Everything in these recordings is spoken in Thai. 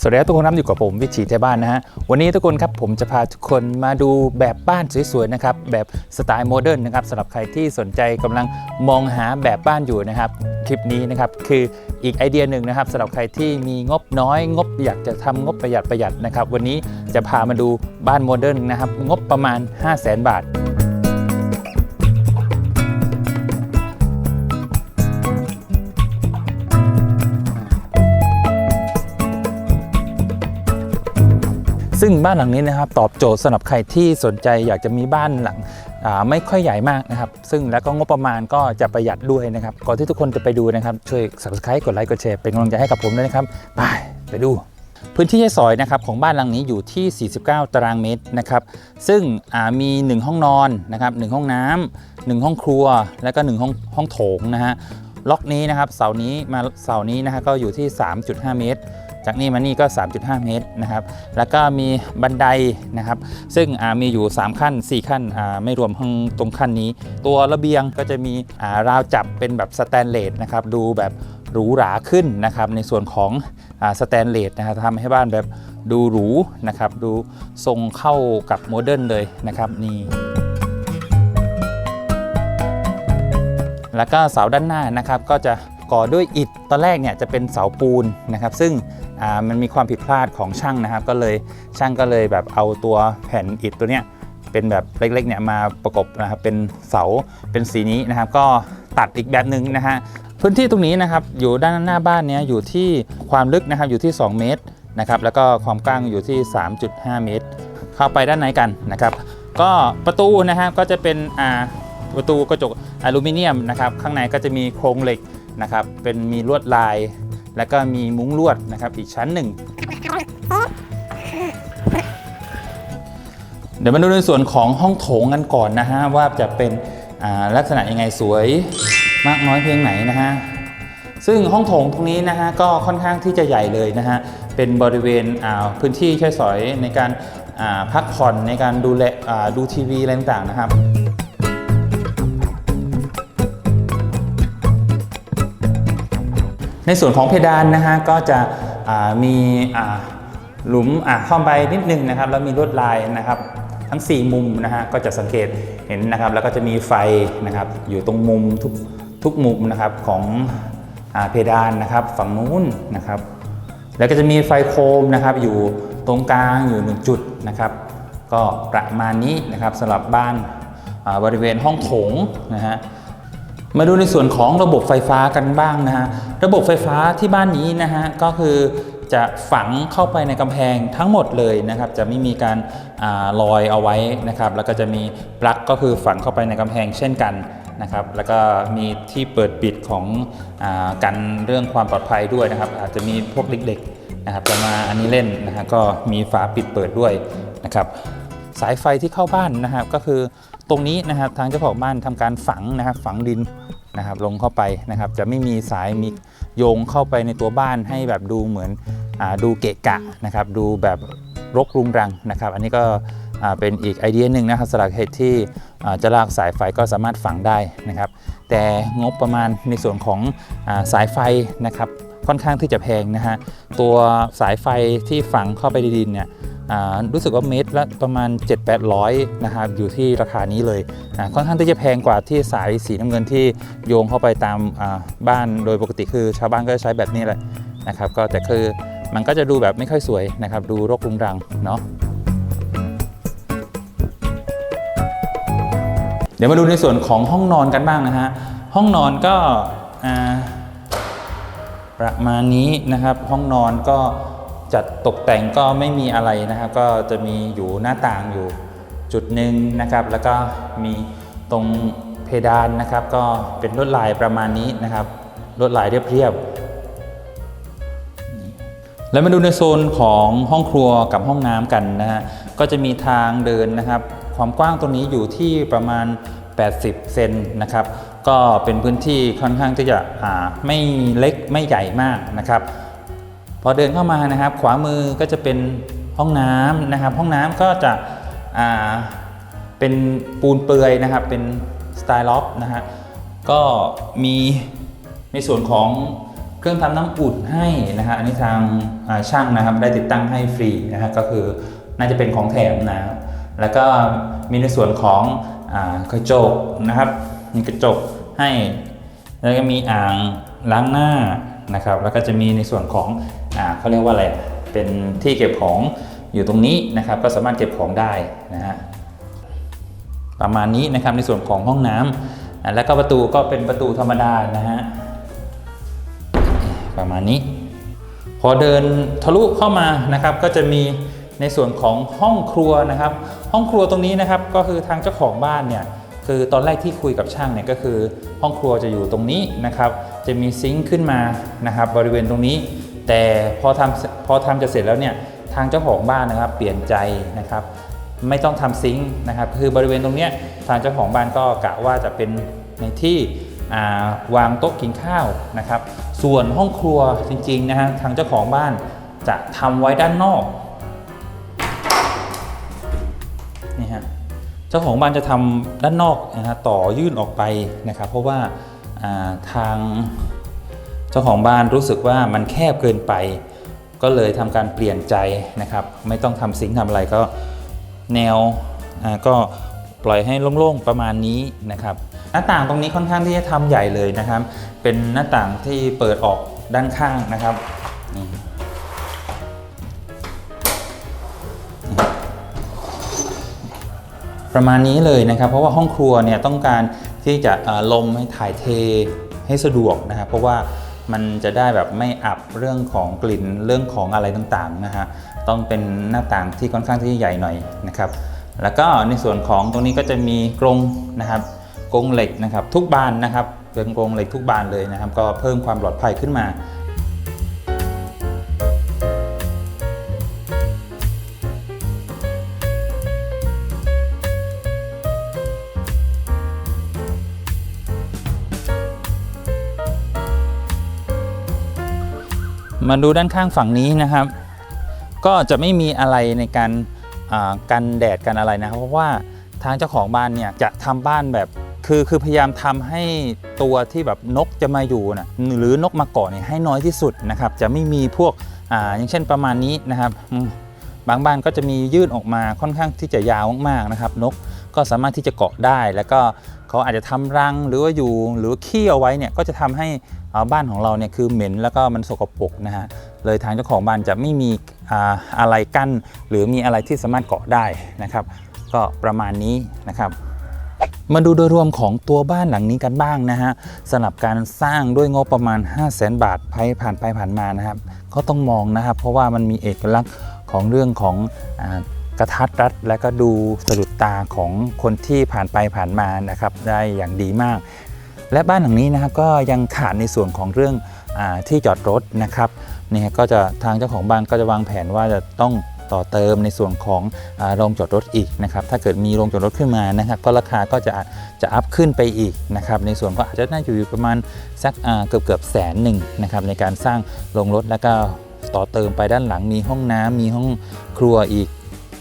สวัสดีครับทุกคนครับอยู่กับผมวิถีไทยบ้านนะฮะวันนี้ทุกคนครับผมจะพาทุกคนมาดูแบบบ้านสวยๆนะครับแบบสไตล์โมเดิร์นนะครับสำหรับใครที่สนใจกำลังมองหาแบบบ้านอยู่นะครับคลิปนี้นะครับคืออีกไอเดียหนึ่งนะครับสำหรับใครที่มีงบน้อย งบอยากจะทำงบประหยัดประหยัดนะครับวันนี้จะพามาดูบ้านโมเดิร์นนะครับงบประมาณ 5 0 0 0 0 0 บาท ซึ่งบ้านหลังนี้นะครับตอบโจทย์สำหรับใครที่สนใจอยากจะมีบ้านหลังไม่ค่อยใหญ่มากนะครับ ซึ่งแล้วก็งบประมาณก็จะประหยัดด้วยนะครับ ก่อนที่ทุกคนจะไปดูนะครับ ช่วย subscribe กดไลค์กดแชร์เป็นกำลังใจให้กับผมด้วยนะครับ ไปไปดูพื้นที่ใช้สอยนะครับของบ้านหลังนี้อยู่ที่ 49 ตารางเมตรนะครับ ซึ่งมี 1 ห้องนอนนะครับ1ห้องน้ำ1ห้องครัว แล้วก็ 1 ห้องห้องโถงนะฮะ ล็อกนี้นะครับเสานี้มาเสานี้นะฮะก็อยู่ที่ 3.5 เมตร จากนี่มานี่ก็ 3.5 เมตรนะครับ แล้วก็มีบันไดนะครับ ซึ่งมีอยู่ 3 ขั้น 4 ขั้นไม่รวมห้องตรงขั้นนี้ ตัวระเบียงก็จะมีาราวจับเป็นแบบสแตนเลสนะครับ ดูแบบหรูหราขึ้นนะครับ ในส่วนของอสแตนเลสนะครับทำให้บ้านแบบดูหรูนะครับ ดูทรงเข้ากับโมเดิร์นเลยนะครับนี่แล้วก็เสาด้านหน้านะครับก็จะก่อด้วยอิฐตอนแรกเนี่ยจะเป็นเสาปูนนะครับ ซึ่ง มันมีความผิดพลาดของช่างนะครับ ก็เลยช่างก็เลยแบบเอาตัวแผ่นอิฐตัวเนี้ยเป็นแบบเล็กๆเนี่ยมาประกบนะครับเป็นเสาเป็นสีนี้นะครับ ก็ตัดอีกแบบหนึ่งนะฮะพื้นที่ตรงนี้นะครับอยู่ด้านหน้าบ้านเนี้ยอยู่ที่ความลึกนะครับอยู่ที่ 2 เมตรนะครับแล้วก็ความกว้างอยู่ที่ 3.5 เมตร เข้าไปด้านในกันนะครับ ก็ประตูนะครับก็จะเป็นอ่าประตูกระจกอลูมิเนียมนะครับ ข้างในก็จะมีโครงเหล็กนะครับเป็นมีลวดลาย แล้วก็มีมุ้งลวดนะครับอีกชั้นหนึ่ง เดี๋ยวมาดูในส่วนของห้องโถงกันก่อนนะฮะว่าจะเป็นลักษณะยังไงสวยมากน้อยเพียงไหนนะฮะซึ่งห้องโถงตรงนี้นะฮะก็ค่อนข้างที่จะใหญ่เลยนะฮะเป็นบริเวณพื้นที่ใช้สอยในการพักผ่อนในการดูแลดูทีวีอะไรต่างๆนะครับ ในส่วนของเพดานนะฮะก็จะมีหลุมเข้าไปนิดนึงนะครับแล้วมีลวดลายนะครับทั้ง 4 มุมนะฮะก็จะสังเกตเห็นนะครับ แล้วก็จะมีไฟนะครับอยู่ตรงมุมทุกทุกมุมนะครับของอเพดานนะครับฝั่งนู้นนะครับ แล้วก็จะมีไฟโคมนะครับอยู่ตรงกลางอยู่หนึ่งจุดนะครับ ก็ประมาณนี้นะครับสำหรับบ้านบริเวณห้องโถงนะฮะ มาดูในส่วนของระบบไฟฟ้ากันบ้างนะฮะ ระบบไฟฟ้าที่บ้านนี้นะฮะก็คือจะฝังเข้าไปในกำแพงทั้งหมดเลยนะครับ จะไม่มีการอาลอยเอาไว้นะครับ แล้วก็จะมีปลั๊กก็คือฝังเข้าไปในกำแพงเช่นกันนะครับ แล้วก็มีที่เปิดปิดของอากันเรื่องความปลอดภัยด้วยนะครับ อาจจะมีพวกเด็กๆนะครับจะมาอันนี้เล่นนะฮะก็มีฝาปิดเปิดด้วยนะครับ สายไฟที่เข้าบ้านนะครับก็คือ ตรงนี้นะครับทางเจ้าของบ้านทำการฝังนะครับฝังดินนะครับลงเข้าไปนะครับ จะไม่มีสายมีโยงเข้าไปในตัวบ้านให้แบบดูเหมือนอดูเกะกะนะครับ ดูแบบรกรุงรังนะครับ อันนี้ก็เป็นอีกไอเดียหนึ่งนะครับสำหรับเหตุที่จะลากสายไฟก็สามารถฝังได้นะครับ แต่งบประมาณในส่วนของอสายไฟนะครับค่อนข้างที่จะแพงนะฮะตัวสายไฟที่ฝังเข้าไปในดินเนี่ย รู้สึกว่าเมตรละประมาณ 7-800นะครับอยู่ที่ราคานี้เลยค่อนข้างที่จะแพงกว่าที่สายสีน้ำเงินที่โยงเข้าไปตามบ้านโดยปกติคือชาวบ้านก็จะใช้แบบนี้แหละนะครับก็แต่คือมันก็จะดูแบบไม่ค่อยสวยนะครับ ดูรกรุงรังเนาะเดี๋ยวมาดูในส่วนของห้องนอนกันบ้างนะฮะห้องนอนก็ประมาณนี้นะครับ ห้องนอนก็ จัดตกแต่งก็ไม่มีอะไรนะครับ ก็จะมีอยู่หน้าต่างอยู่จุดหนึ่งนะครับ แล้วก็มีตรงเพดานนะครับ ก็เป็นลวดลายประมาณนี้นะครับลวดลายเรียบๆแล้วมาดูในโซนของห้องครัวกับห้องน้ำกันนะฮะก็จะมีทางเดินนะครับ ความกว้างตรงนี้อยู่ที่ประมาณ 80 เซนนะครับ ก็เป็นพื้นที่ค่อนข้างที่จะอ่าไม่เล็กไม่ใหญ่มากนะครับ พอเดินเข้ามานะครับ ขวามือก็จะเป็นห้องน้ำนะครับ ห้องน้ำก็จะเป็นปูนเปลือยนะครับ เป็นสไตล์ล็อฟนะฮะก็มีในส่วนของเครื่องทำน้ำอุ่นให้นะฮะอันนี้ทางาช่างนะครับได้ติดตั้งให้ฟรีนะฮะก็คือน่าจะเป็นของแถมนะครับแล้วก็มีในส่วนของอกระจกนะครับมีกระจกให้แล้วก็มีอ่างล้างหน้านะครับ แล้วก็จะมีในส่วนของ อ่าเขาเรียกว่าอะไรเป็นที่เก็บของอยู่ตรงนี้นะครับ ก็สามารถเก็บของได้นะฮะประมาณนี้นะครับในส่วนของห้องน้ำอะแล้วก็ประตูก็เป็นประตูธรรมดานะฮะประมาณนี้ พอเดินทะลุเข้ามานะครับ ก็จะมีในส่วนของห้องครัวนะครับ ห้องครัวตรงนี้นะครับ ก็คือทางเจ้าของบ้านเนี่ยคือตอนแรกที่คุยกับช่างเนี่ยก็คือ ห้องครัวจะอยู่ตรงนี้นะครับ จะมีซิงค์ขึ้นมานะครับ บริเวณตรงนี้ แต่พอทำพอทำจะเสร็จแล้วเนี่ยทางเจ้าของบ้านนะครับ เปลี่ยนใจนะครับ ไม่ต้องทำซิงค์นะครับ คือบริเวณตรงเนี้ยทางเจ้าของบ้านก็กะว่าจะเป็นในที่วางโต๊ะกินข้าวนะครับ ส่วนห้องครัวจริงๆนะฮะทางเจ้าของบ้านจะทำไว้ด้านนอกนี่ฮะเจ้าของบ้านจะทำด้านนอกนะฮะต่อยื่นออกไปนะครับ เพราะว่าทาง จ้าของบ้านรู้สึกว่ามันแคบเกินไป ก็เลยทำการเปลี่ยนใจนะครับ ไม่ต้องทำซิงค์ทำอะไรก็แนวก็ปล่อยให้โล่งๆประมาณนี้นะครับ หน้าต่างตรงนี้ค่อนข้างที่จะทำใหญ่เลยนะครับ เป็นหน้าต่างที่เปิดออกด้านข้างนะครับประมาณนี้เลยนะครับ เพราะว่าห้องครัวเนี่ยต้องการที่จะลมให้ถ่ายเทให้สะดวกนะครับ เพราะว่า มันจะได้แบบไม่อับเรื่องของกลิ่นเรื่องของอะไรต่างๆนะฮะต้องเป็นหน้าต่างที่ค่อนข้างที่ใหญ่หน่อยนะครับแล้วก็ในส่วนของตรงนี้ก็จะมีกรงนะครับกรงเหล็กนะครับทุกบานนะครับเป็นกรงเหล็กทุกบานเลยนะครับ ก็เพิ่มความปลอดภัยขึ้นมา มาดูด้านข้างฝั่งนี้นะครับ ก็จะไม่มีอะไรในการกันแดดกันอะไรนะครับ เพราะว่าทางเจ้าของบ้านเนี่ยจะทำบ้านแบบคือคือพยายามทำให้ตัวที่แบบนกจะมาอยู่นะหรือนกมาเกาะเนี่ยให้น้อยที่สุดนะครับ จะไม่มีพวกอ่าอย่างเช่นประมาณนี้นะครับ บางบ้านก็จะมียื่นออกมาค่อนข้างที่จะยาวมากๆนะครับ นกก็สามารถที่จะเกาะได้ แล้วก็เขาอาจจะทำรังหรือว่าอยู่หรือขี้เอาไว้เนี่ยก็จะทำให้ บ้านของเราเนี่ยคือเหม็นแล้วก็มันสกปรกนะฮะเลยทางเจ้าของบ้านจะไม่มีอะไรกั้น หรือมีอะไรที่สามารถเกาะได้นะครับ ก็ประมาณนี้นะครับมาดูโดยรวมของตัวบ้านหลังนี้กันบ้างนะฮะสำหรับการสร้างด้วยงบประมาณ 5 0 0แสนบาทไปผ่านไปผ่านมานะครับ ก็ต้องมองนะครับ เพราะว่ามันมีเอกลักษณ์ของเรื่องของอกระทัดรัดและก็ดูสะดุดตาของคนที่ผ่านไปผ่านมานะครับ ได้อย่างดีมาก และบ้านหลังนี้นะครับก็ยังขาดในส่วนของเรื่องอที่จอดรถนะครับนี่ก็จะทางเจ้าของบ้านก็จะวางแผนว่าจะต้องต่อเติมในส่วนของโรงจอดรถอีกนะครับ ถ้าเกิดมีโรงจอดรถขึ้นมานะครับ ก็ราคาก็จะจะอัพขึ้นไปอีกนะครับ ในส่วนก็อาจจะน่าจะอยู่ประมาณสักเกือบเกือบแสนหนึ่งนะครับในการสร้างโรงรถแล้วก็ต่อเติมไปด้านหลังมีห้องน้ำมีห้องครัวอีก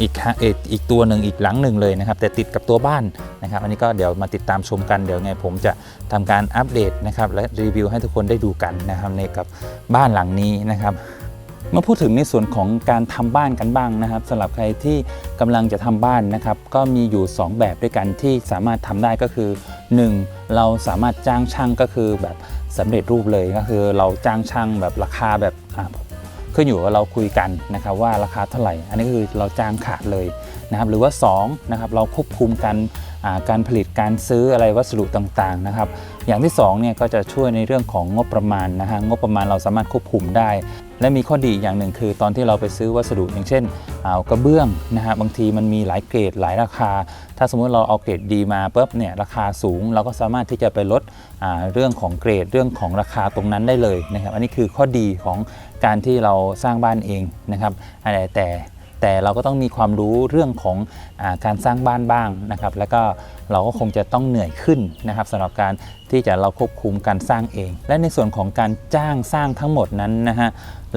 อีกอ,อีกตัวหนึ่งอีกหลังหนึ่งเลยนะครับ แต่ติดกับตัวบ้านนะครับ อันนี้ก็เดี๋ยวมาติดตามชมกันเดี๋ยวไงผมจะทำการอัปเดตนะครับและรีวิวให้ทุกคนได้ดูกันนะครับในกับบ้านหลังนี้นะครับมาพูดถึงในส่วนของการทำบ้านกันบ้างนะครับสำหรับใครที่กำลังจะทำบ้านนะครับ ก็มีอยู่ 2 แบบด้วยกันที่สามารถทำได้ก็คือ 1. เราสามารถจ้างช่างก็คือแบบสำเร็จรูปเลยก็คือเราจ้างช่างแบบราคาแบบ ขึ้นอยู่กับเราคุยกันนะครับว่าราคาเท่าไหร่ อันนี้คือเราจ้างขาดเลยนะครับหรือว่า2นะครับเราควบคุมกัน การผลิตการซื้ออะไรวัสดุต่างๆนะครับ อย่างที่2เนี่ยก็จะช่วยในเรื่องของงบประมาณนะฮะงบประมาณเราสามารถควบคุมได้ และมีข้อดีอย่างหนึ่งคือ ตอนที่เราไปซื้อวัสดุอย่างเช่นเอากระเบื้องนะฮะบางทีมันมีหลายเกรดหลายราคา ถ้าสมมุติเราเอาเกรดดีมาปุ๊บเนี่ยราคาสูง เราก็สามารถที่จะไปลดเรื่องของเกรดเรื่องของราคาตรงนั้นได้เลยนะครับ อันนี้คือข้อดีของการที่เราสร้างบ้านเองนะครับอะไรแต่ แต่เราก็ต้องมีความรู้เรื่องของอาการสร้างบ้านบ้างนะครับ แล้วก็เราก็คงจะต้องเหนื่อยขึ้นนะครับสำหรับการที่จะเราควบคุมการสร้างเอง และในส่วนของการจ้างสร้างทั้งหมดนั้นนะฮะ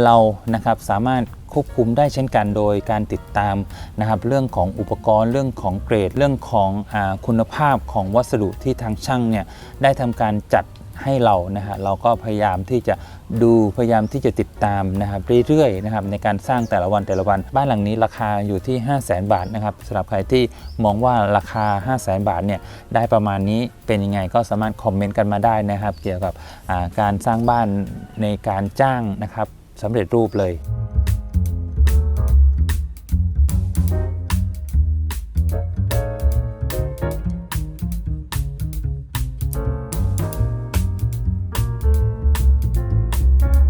เรานะครับสามารถควบคุมได้เช่นกันโดยการติดตามนะครับเรื่องของอุปกรณ์เรื่องของเกรด เรื่องของอคุณภาพของวัสดุที่ทางช่างเนี่ยได้ทำการจัด ให้เรานะฮะเราก็พยายามที่จะดูพยายามที่จะติดตามนะครับเรื่อยๆนะครับในการสร้างแต่ละวันแต่ละวัน บ้านหลังนี้ราคาอยู่ที่ 5 0 0แสนบาทนะครับสำหรับใครที่มองว่าราคา 5 0 0แสนบาทเนี่ยได้ประมาณนี้เป็นยังไงก็สามารถคอมเมนต์กันมาได้นะครับ เกี่ยวกับการสร้างบ้านในการจ้างนะครับสำเร็จรูปเลย